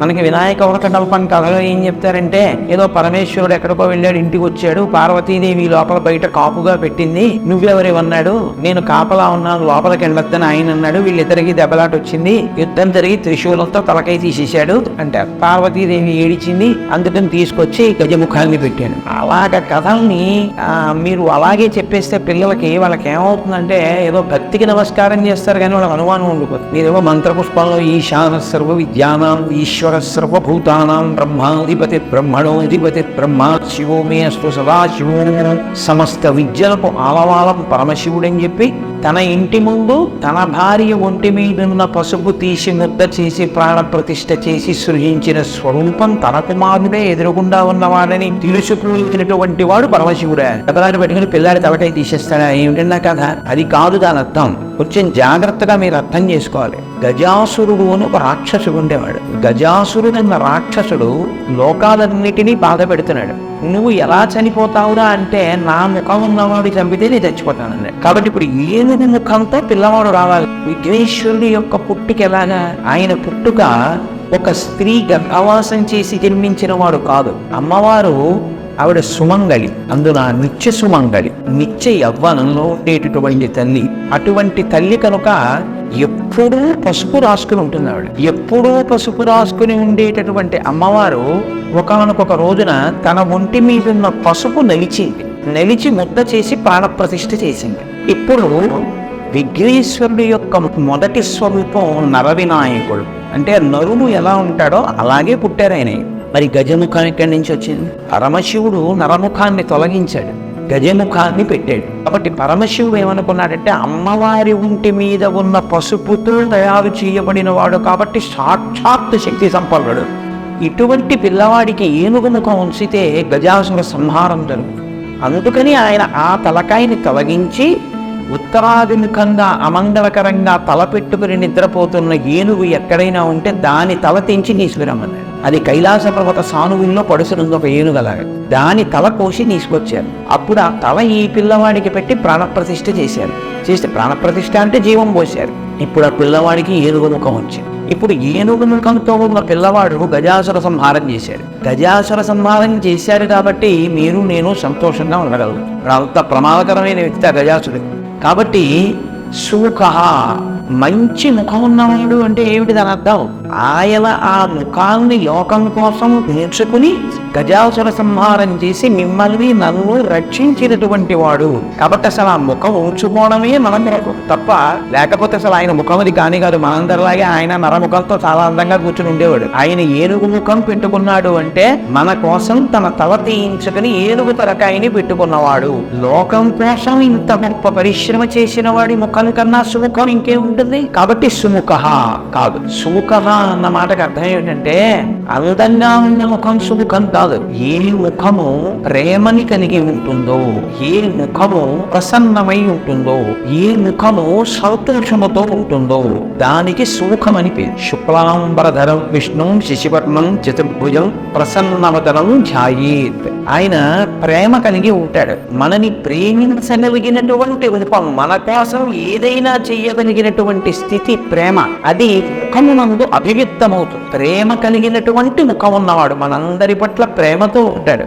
మనకి వినాయక వరకటల్పం కథలో ఏం చెప్తారంటే ఏదో పరమేశ్వరుడు ఎక్కడికో వెళ్ళాడు ఇంటికి వచ్చాడు పార్వతీదేవి లోపల బయట కాపుగా పెట్టింది నువ్వెవరివన్నాడు నేను కాపలా ఉన్నాను లోపలికి వెళ్ళొద్దని ఆయన అన్నాడు. వీళ్ళిద్దరికి దెబ్బలాట వచ్చింది. యుద్ధం జరిగి త్రిశూలంతో తలకై తీసేశాడు అంటారు. పార్వతీదేవి ఏడిచింది అందుకని తీసుకొచ్చి గజముఖాన్ని పెట్టాను అలాగ కథల్ని ఆ, మీరు అలాగే చెప్పేస్తే పిల్లలకి వాళ్ళకి ఏమవుతుందంటే ఏదో భక్తికి నమస్కారం చేస్తారు కానీ వాళ్ళకి అనుమానం ఉండిపోతుంది. మీరేమో మంత్రపుష్పంలో ఈశాన సర్వ విద్యానాం ఈశ్వర సర్వభూతానాం బ్రహ్మాధిపతి బ్రహ్మణోధిపతి బ్రహ్మ శివో మే అస్తు సదాశివో సమస్త విద్యలకు ఆలవాలం పరమశివుడని చెప్పి తన ఇంటి ముందు తన భార్య ఒంటి మీద ఉన్న పసుపు తీసి ముద్ద చేసి ప్రాణ ప్రతిష్ఠ చేసి సృజించిన స్వరూపం తన కుమారుడే ఎదురుగుండా ఉన్నవాడని తెలుసుకున్నటువంటి వాడు పరమశివుడే. కథలాన్ని పెట్టుకుని పిల్లాడి తవటై తీసేస్తాడా? ఏమిటన్నా కథ? అది కాదు దాని అర్థం. కొంచెం జాగ్రత్తగా మీరు అర్థం చేసుకోవాలి. గజాసురుడు అని ఒక రాక్షసుడు ఉండేవాడు. గజాసురుడు అన్న రాక్షసుడు లోకాలన్నిటినీ బాధ పెడుతున్నాడు. నువ్వు ఎలా చనిపోతావురా అంటే నా ముఖం ఉన్నవాడు చంపితే నేను చచ్చిపోతానండి. కాబట్టి ఇప్పుడు ఏనుగు ముఖంతో పిల్లవాడు రావాలి? విఘ్నేశ్వరుడి యొక్క పుట్టుక ఎలాగా? ఆయన పుట్టుక ఒక స్త్రీ గర్భవాసం చేసి జన్మించిన వాడు కాదు. అమ్మవారు ఆవిడ సుమంగళి. అందున నిత్య సుమంగళి. నిత్య యవ్వనంలో ఉండేటటువంటి తల్లి. అటువంటి తల్లి కనుక ఎప్పుడూ పసుపు రాసుకుని ఉంటుంది ఆవిడ. ఎప్పుడూ పసుపు రాసుకుని ఉండేటటువంటి అమ్మవారు ఒకనకొక రోజున తన ఒంటి మీద ఉన్న పసుపు నలిచింది. నలిచి ముద్ద చేసి ప్రాణప్రతిష్ఠ చేసింది. ఇప్పుడు విఘ్నేశ్వరుడు యొక్క మొదటి స్వరూపం నరవినాయకుడు. అంటే నరుడు ఎలా ఉంటాడో అలాగే పుట్టారు ఆయన మరి గజముఖం ఎక్కడి నుంచి వచ్చింది? పరమశివుడు నరముఖాన్ని తొలగించాడు. గజముఖాన్ని పెట్టాడు. కాబట్టి పరమశివుడు ఏమనుకున్నాడంటే అమ్మవారి ఒంటి మీద ఉన్న పసుపుతో తయారు చేయబడిన వాడు కాబట్టి సాక్షాత్ శక్తి సంపన్నుడు. ఇటువంటి పిల్లవాడికి ఏనుగు ఉంచితే గజాసుర సంహారం జరుగుతుంది. అందుకని ఆయన ఆ తలకాయని తొలగించి ఉత్తరాభిముఖంగా అమంగళకరంగా తల పెట్టుకుని నిద్రపోతున్న ఏనుగు ఎక్కడైనా ఉంటే దాని తల తెంచి తీసుకురమ్మన్నాడు అది కైలాస పర్వత సానువుల్లో పడుసునుంది ఒక ఏనుగలాగా. దాని తల కోసి తీసుకొచ్చారు అప్పుడు ఆ తల ఈ పిల్లవాడికి పెట్టి ప్రాణప్రతిష్ఠ చేశారు. చేస్తే ప్రాణప్రతిష్ఠ అంటే జీవం పోశారు. ఇప్పుడు ఆ పిల్లవాడికి ఏనుగు ముఖం వచ్చింది. ఇప్పుడు ఏనుగు ముఖంతో ఉన్న పిల్లవాడు గజాసుర సంహారం చేశాడు గజాసుర సంహారం చేశారు కాబట్టి మీరు నేను సంతోషంగా ఉండగలరు అంత ప్రమాదకరమైన వ్యక్తి ఆ గజాసురుడు. కాబట్టి సుఖ మంచి ముఖం ఉన్నవాడు అంటే ఏమిటి దాని అర్థం? ఆయన ఆ ముఖాన్ని లోకం కోసం నేర్చుకుని గజాసుర సంహారం చేసి మిమ్మల్ని నన్ను రక్షించినటువంటి వాడు. కాబట్టి అసలు ఆ ముఖం ఉంచుకోవడమే మనం తప్ప లేకపోతే అసలు ఆయన ముఖం అది కాని కాదు. మనందరిలాగే ఆయన నరముఖంతో చాలా అందంగా కూర్చుని ఉండేవాడు. ఆయన ఏనుగు ముఖం పెట్టుకున్నాడు అంటే మన కోసం తన తల తీయించుకుని ఏనుగు తలకాయని పెట్టుకున్నవాడు. లోకం కోసం ఇంత గొప్ప పరిశ్రమ చేసిన వాడి ముఖం కన్నా సుముఖం ఇంకే ఉంటుంది? కాబట్టి సుముఖ. కాదు. సుముఖ అన్న మాటకు అర్థం ఏంటంటే అందంగా ఉన్న ముఖం సుముఖం కాదు. ఏ ముఖము ప్రేమని కలిగి ఉంటుందో ఏ ముఖము ప్రసన్నమై ఉంటుందో ఏ ముఖము సంతోషముతో ఉంటుందో దానికి సుముఖమని పేరు. శుక్లాంబరధరం విష్ణు శశివర్ణం చతుర్భుజం ప్రసన్నవదనం ధ్యాయేత్. ఆయన ప్రేమ కలిగి ఉంటాడు. మనని ప్రేమించగలిగినటువంటి రూపం మన కోసం ఏదైనా చేయగలిగినటువంటి స్థితి ప్రేమ అది ముఖమునందు అభివ్యక్తమవుతుంది ప్రేమ కలిగినటువంటి ముఖం ఉన్నవాడు మనందరి పట్ల ప్రేమతో ఉంటాడు.